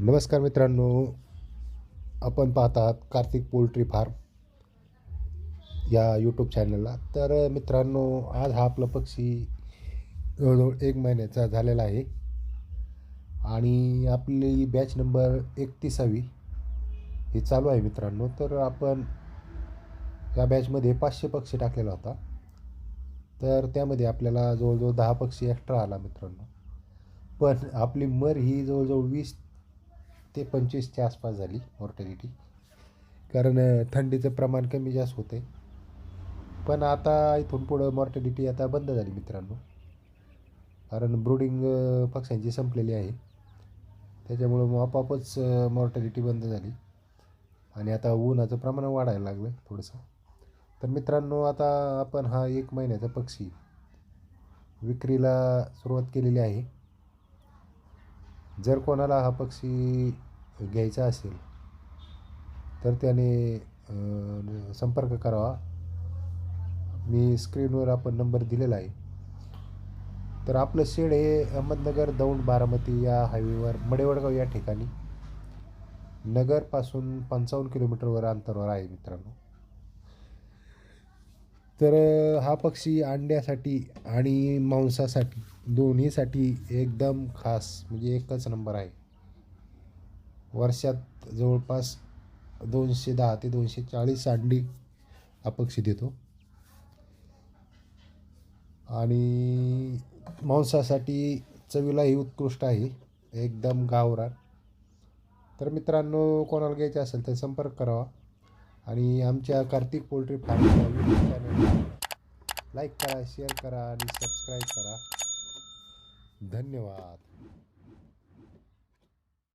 नमस्कार मित्रांनो आपण पाहतात कार्तिक पोल्ट्री फार्म या यूट्यूब चॅनलला तर मित्रांनो आज हा आपला पक्षी जवळजवळ एक महिन्याचा झालेला आहे. आणि आपली बॅच नंबर एकतीसावी ही चालू आहे मित्रांनो. तर आपण या बॅचमध्ये पाचशे पक्षी टाकलेला होता. तर त्यामध्ये आपल्याला जवळजवळ दहा पक्षी एक्स्ट्रा आला मित्रांनो. पण आपली मर ही जवळजवळ वीस ते पंचवीसच्या आसपास झाली मॉर्टॅलिटी कारण थंडीचं प्रमाण कमी जास्त होते पण आता इथून पुढं मॉर्टॅलिटी आता बंद झाली मित्रांनो. कारण ब्रुडिंग पक्ष्यांची संपलेली आहे. त्याच्यामुळं मग आपोआपच मॉर्टॅलिटी बंद झाली. आणि आता उन्हाचं प्रमाण वाढायला लागलं थोडंसं. तर मित्रांनो आता आपण हा एक महिन्याचा पक्षी विक्रीला सुरुवात केलेली आहे. जर कोणाला हा पक्षी घ्यायचा असेल तर त्याने संपर्क करावा. मी स्क्रीनवर आपण नंबर दिलेला आहे. तर आपलं शेड हे अहमदनगर दौंड बारामती या हायवेवर मडेवडगाव या ठिकाणी नगरपासून पंचावन्न किलोमीटरवर अंतरावर आहे मित्रांनो. तर हा पक्षी अंड्यासाठी आणि मांसासाठी दोन्हीसाठी एकदम खास म्हणजे एकच नंबर आहे. वर्षात जवळपास दोनशे दहा ते दोनशे चाळीस अंडी हा पक्षी देतो. आणि मांसासाठी चवीलाही उत्कृष्ट आहे एकदम गावरान. तर मित्रांनो कोणाला घ्यायचे असेल तर संपर्क करावा. आणि आमच्या कार्तिक पोल्ट्री फार्म चॅनलला लाईक करा शेअर करा आणि सबस्क्राईब करा. धन्यवाद.